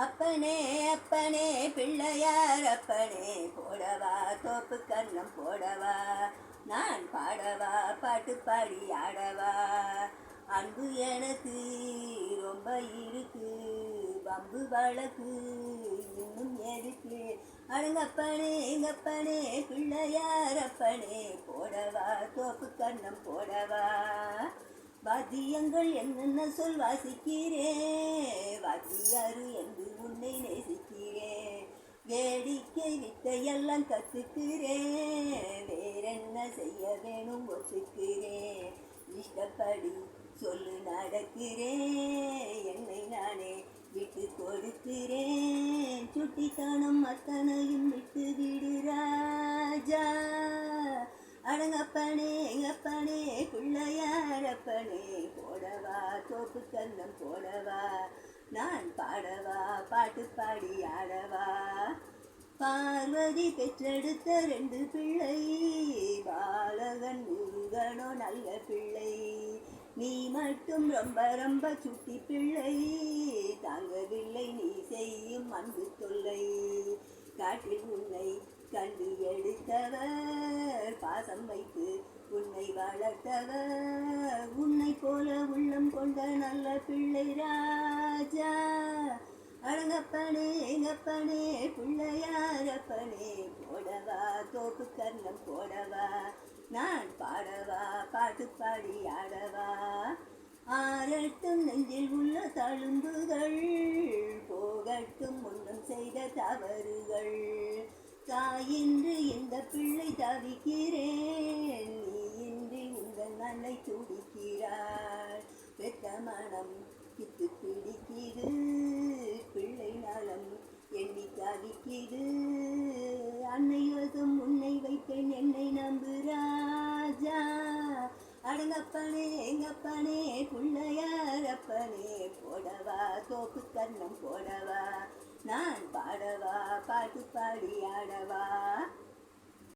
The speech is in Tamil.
அப்பனே அப்பனே பிள்ளையார் அப்பனே போடவா தோப்பு கண்ணம் போடவா நான் பாடவா பாட்டு பாடி ஆடவா. அன்பு எனக்கு ரொம்ப இருக்கு பம்பு வழக்கு இன்னும் எதுக்கு? அடங்கப்பனே எங்கப்பனே பிள்ளையார் அப்பனே போடவா தோப்பு கண்ணம் போடவா. வாத்தியங்கள் என்னென்ன சொல் வாசிக்கிறே? வாத்தியாரு என்று உன்னை நேசிக்கிறே? வேடிக்கை வித்தையெல்லாம் கற்றுக்கிறேன் வேறென்ன செய்ய வேணும் ஒத்துக்கிறேன் இஷ்டப்படி சொல்லு நடக்கிறேன் என்னை நானே விட்டு கொடுக்கிறேன். சுட்டித்தனம் அத்தனையும் விட்டு விடு அப்பனே எங்கப்பனே பிள்ளையாரப்பனே போடவா தோப்பு கந்தம் போடவா நான் பாடவா பாட்டு பாடி ஆடவா. பார்வதி பெற்றெடுத்த ரெண்டு பிள்ளை பாலகன் முருகனோ நல்ல பிள்ளை. நீ மட்டும் ரொம்ப ரொம்ப சுட்டி பிள்ளை தாங்கவில்லை நீ செய்யும் அன்பு தொல்லை. காட்டில் உன்னை கண்டு எடுத்தவர் பாசம் வைத்து உன்னை வளர்த்தவர். உன்னை போல உள்ளம் கொண்ட நல்ல பிள்ளை ராஜா. அழகப்பனே எங்கப்பனே பிள்ளையாரப்பனே போடவா தோப்பு கர்ணம் போடவா. நான் பாடவா பாட்டு பாடி ஆடவா. ஆரட்டும் நெஞ்சில் உள்ள தழும்புகள் போகட்டும் முன்னம் செய்த தவறுகள் தாயின்றி இந்த பிள்ளை தவிக்கிறேன்? நீ இன்றி உங்கள் மண்ணை துடிக்கிறாள். பெத்த மனம் பித்து பிடிக்கிறது. பிள்ளை நலம் எண்ணி தவிக்கிறது. அன்னை யோகம் உன்னை வைப்பேன் என்னை நம்பு ராஜா அடங்கப்பனே எங்கப்பனே பிள்ளையாரப்பனே போடவா தோப்பு கண்ணம் போடவா. நான் பாடவா பாட்டு பாடி ஆடவா